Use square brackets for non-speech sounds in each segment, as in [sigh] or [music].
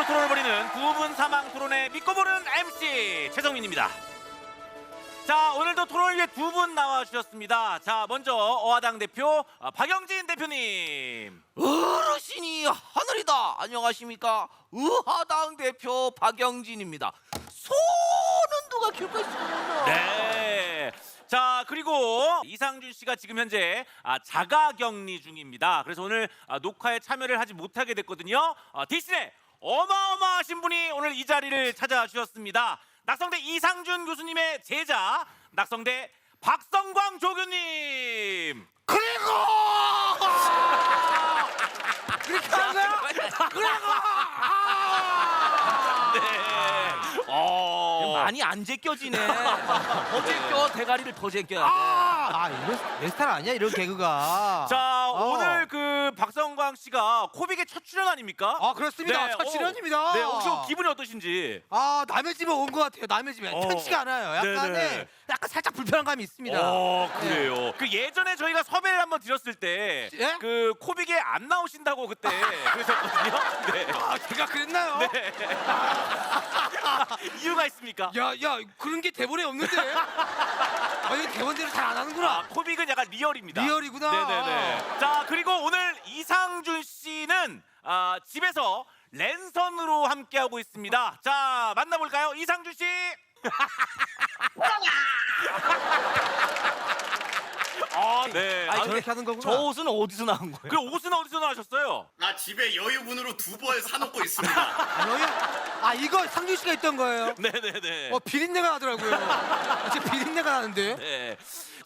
본격적으로 토론을 벌이는 구분 사망 토론의 믿고 보는 MC 최성민입니다. 자 오늘도 토론을 위해 두 분 나와주셨습니다. 자 먼저 어화당 대표 어, 박영진 대표님. 어르신이 하늘이다. 안녕하십니까? 의하당 대표 박영진입니다. 손은 누가 길고 있습니다. 네. 자 그리고 이상준 씨가 지금 현재 아, 자가격리 중입니다. 그래서 오늘 아, 녹화에 참여를 하지 못하게 됐거든요. 아, 대신에 어마어마하신 분이 오늘 이 자리를 찾아주셨습니다. 낙성대 이상준 교수님의 제자 낙성대 박성광 조교님. 그리고 그렇게 한 거야? 네. 어. 많이 안 제껴지네. [laughs] 더 제껴 대가리를 더 제껴야 돼. 아, 아 이거 내 스타일 아니야 이런 개그가. 자 어. 오늘 그 박성광 씨가 코빅의 첫 출연 아닙니까? 아 그렇습니다. 네, 첫 어. 출연입니다. 네 혹시 기분이 어떠신지? 아 남의 집에 온 것 같아요. 남의 집에 어. 편치가 않아요. 약간의 네네. 약간 살짝 불편한 감이 있습니다. 어 그래요. 그 예전에 저희가 섭외를 한번 드렸을 때 예? 그 코빅에 안 나오신다고 그때 [laughs] 그러셨거든요. 네. 아 제가 그랬나요? [laughs] 이유가 있습니까? 야, 야 그런 게 대본에 없는데. [laughs] 아 이거 대본대로 잘 안 하는구나. 아, 코빅은 약간 리얼입니다. 리얼이구나. 네네네. 자 그리고 오늘 이상준 씨는 아, 집에서 랜선으로 함께 하고 있습니다. 자 만나볼까요, 이상준 씨? [laughs] 아, 네. 아니, 아, 저렇게 하는 거구나. 저 옷은 어디서 나온 거예요? 그 옷은 어디서 나셨어요? 나 집에 여유분으로 두 벌 사놓고 있습니다. [laughs] 아니요? 아 이거 상준 씨가 있던 거예요. 네네네. [laughs] 어 비린내가 나더라고요. 아, 진짜 비린내가 나는데. 네.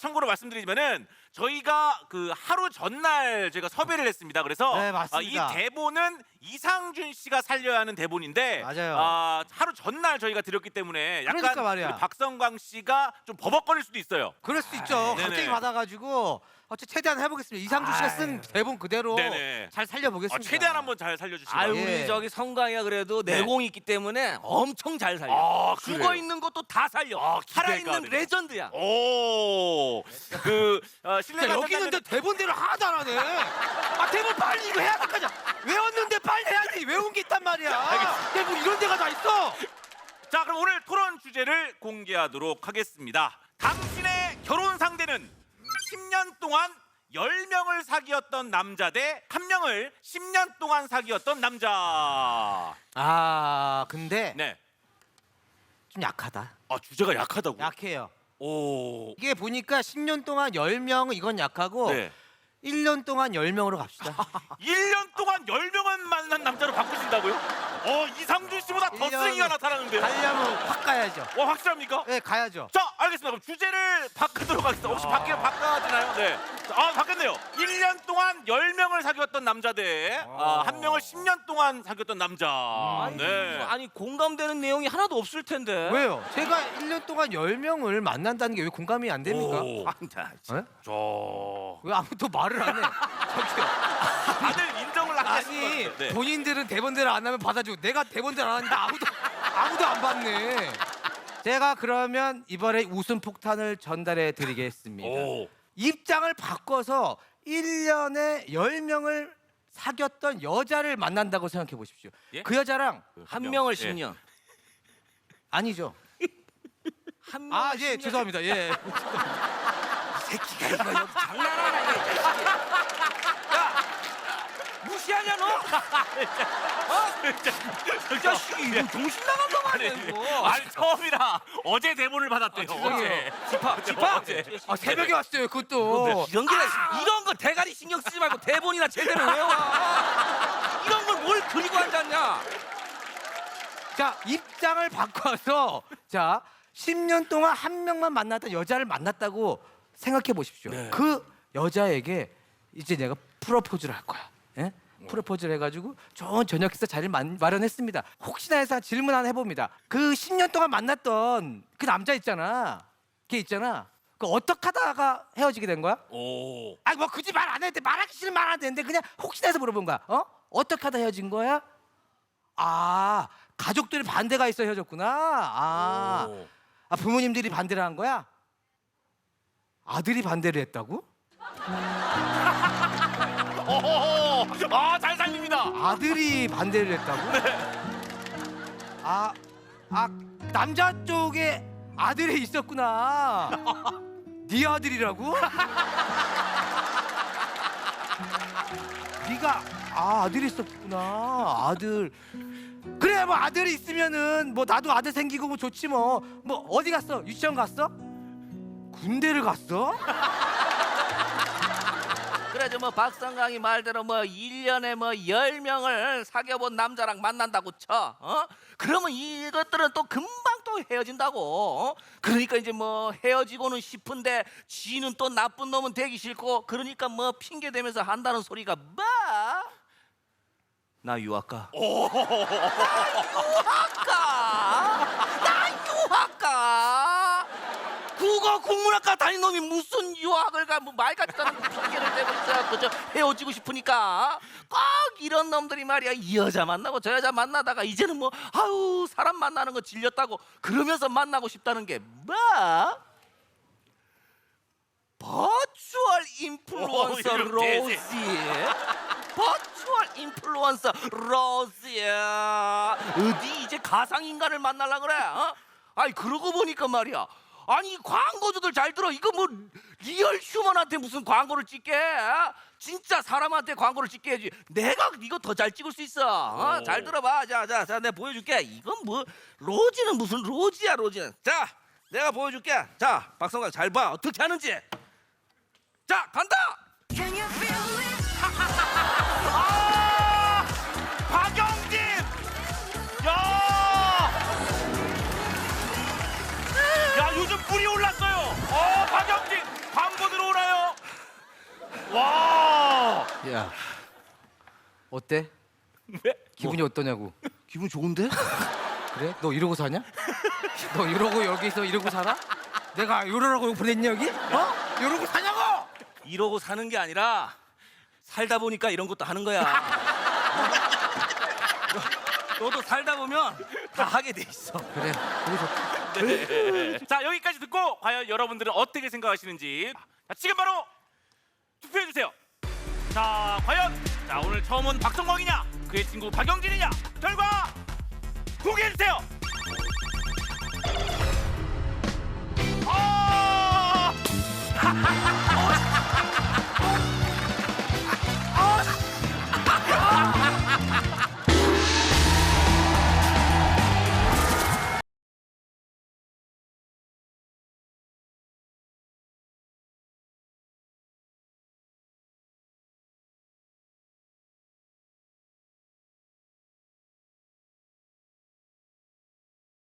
참고로 말씀드리자면은 저희가 그 하루 전날 저희가 섭외를 했습니다. 그래서 네, 맞습니다. 아, 이 대본은 이상준 씨가 살려야 하는 대본인데 맞아요. 아, 하루 전날 저희가 드렸기 때문에 약간 그러니까 말이야. 우리 박성광 씨가 좀 버벅거릴 수도 있어요. 그럴 수 있죠. 네네. 갑자기 받아가지고 어째 최대한 해보겠습니다. 이상준 씨가 쓴 대본 그대로 네네. 잘 아, 살려보겠습니다. 최대한 한번 잘 살려주시고. 아유 예. 우리 저기 성광이가 그래도 네. 내공이 있기 때문에 엄청 잘 살려. 아, 죽어 그래요? 있는 것도 다 살려. 아, 기대가 살아 있는 되네요. 레전드야. 오, 그 어, 야, 실례가 여기 있는데 대본대로 하나도 안 하네. 아 대본 빨리 이거 해야 될거냐 외웠는데 빨리 해야지. 외운 게 있단 말이야. 야, 뭐 이런 데가 다 있어. 자 그럼 오늘 토론 주제를 공개하도록 하겠습니다. 당신의 결혼 상대는 10년 동안 10명을 사귀었던 남자 대한 명을 10년 동안 사귀었던 남자. 아 근데 네. 좀 약하다. 아 주제가 약하다고. 약해요. 오. 이게 보니까 10년 동안 10명은 이건 약하고 네. 1년 동안 10명으로 갑시다. [laughs] 1년 동안 10명은 만난 남자로 바꾸신다고요? 어 이상준 씨보다 더 1년 쓰레기가 나타나는데요. 가려면 확 가야죠. 와 확실합니까? 네 가야죠. 자, 알겠습니다. 그럼 주제를 바꾸도록 하겠습니다. 혹시 바뀌, 바꿔지나요? 네. 아, 바뀌었네요. 1년 동안 10명을 사귀었던 남자 대, 아, 한 명을 10년 동안 사귀었던 남자. 아니, 네. 아니 공감되는 내용이 하나도 없을 텐데. 왜요? 제가 1년 동안 10명을 만난다는 게 왜 공감이 안 됩니까? 오, 아, 나 진짜. 네? 저. 왜 아무도 말을 안 해? [laughs] 저기요. 다들 인정을 안 하시는 것 아니 같아요. 네. 본인들은 대본대로 안 하면 받아주고 내가 대본대로 안 하는데 아무도 아무도 안 받네. 제가 그러면 이번에 웃음 폭탄을 전달해 드리겠습니다. 오. 입장을 바꿔서 1년에 10명을 사귀었던 여자를 만난다고 생각해 보십시오. 예? 그 여자랑 한 명. 명을 예. 10년. 아니죠. 한 명을 아, 예, 10년. 죄송합니다. 예. [laughs] 새끼가 이거 장난하나 이게. 야, 무시하냐 너? 어? 이 자식이 이거 정신 나간 거 아니야 이거? 아니, 처음이라 어제 대본을 받았대요. 죄송해요. 어제. 집합, 집합. 아, 새벽에 왔어요. 그것도. 이런 게 이런 거 대가리 신경 쓰지 말고 대본이나 제대로 외워. 이런 걸 뭘 그리고 앉았냐? 자, 입장을 바꿔서 자, 10년 동안 한 명만 만났던 여자를 만났다고 생각해 보십시오. 네. 그 여자에게 이제 내가 프로포즈를 할 거야. 예? 프로포즈를 해가지고 좋은 저녁 식사 자리를 만- 마련했습니다. 혹시나 해서 질문 하나 해봅니다. 그 10년 동안 만났던 그 남자 있잖아. 걔 있잖아. 그 어떻게 하다가 헤어지게 된 거야? 오. 아니 뭐 굳이 말 안 해도 돼. 말하기 싫으면 말 안 되는데 그냥 혹시나 해서 물어본 거야. 어? 어떻게 하다 헤어진 거야? 아 가족들이 반대가 있어 헤어졌구나. 아, 오. 아 부모님들이 반대를 한 거야? 아들이 반대를 했다고? [laughs] 오. 아, 잘 살립니다. 아들이 반대를 했다고? 아, 아 남자 쪽에 아들이 있었구나. 네 아들이라고? 네가 아 아들이 있었구나. 아들. 그래 뭐 아들이 있으면은 뭐 나도 아들 생기고 뭐 좋지 뭐. 뭐 어디 갔어? 유치원 갔어? 군대를 갔어? 그래도 뭐 박성강이 말대로 뭐 1년에 뭐 10명을 사귀어 본 남자랑 만난다고 쳐. 어? 그러면 이것들은 또 금방 또 헤어진다고. 어? 그러니까 이제 뭐 헤어지고는 싶은데 지는 또 나쁜 놈은 되기 싫고 그러니까 뭐 핑계 대면서 한다는 소리가 뭐? 나 유학가. 나 유학가. 나 유학가. 국문학과 다닌 놈이 무슨 유학을 가 뭐말 같지도 않은 핑계를 대고 있어 그저 헤어지고 싶으니까 꼭 이런 놈들이 말이야 이 여자 만나고 저 여자 만나다가 이제는 뭐 아우 사람 만나는 거 질렸다고 그러면서 만나고 싶다는 게 뭐? 버추얼 인플루언서 대세. 로지 버추얼 인플루언서 로지야 어디 이제 가상 인간을 만나려 그래? 어? 아니 그러고 보니까 말이야. 아니 광고주들 잘 들어 이거 뭐 리얼 휴먼한테 무슨 광고를 찍게? 어? 진짜 사람한테 광고를 찍게 해야지. 내가 이거 더 잘 찍을 수 있어. 어? 잘 들어봐. 자자자 내가 보여줄게. 이건 뭐 로지는 무슨 로지야 로지는. 자 내가 보여줄게. 자 박성광 잘 봐. 어떻게 하는지. 자 간다. Can you feel it? [laughs] 와! 야 어때? 기분이 어떠냐고? 기분 좋은데? 그래? 너 이러고 사냐? 너 이러고 여기서 이러고 살아? 내가 이러라고 보냈냐 여기? 어? 이러고 사냐고? 이러고 사는 게 아니라 살다 보니까 이런 것도 하는 거야. 너, 너도 살다 보면 다 하게 돼 있어. 그래 그게 좋다 자, 여기까지 듣고 과연 여러분들은 어떻게 생각하시는지 자, 지금 바로 투표해 주세요. 자, 과연 자, 오늘 처음 온 박성광이냐? 그의 친구 박영진이냐? 결과 공개해 주세요.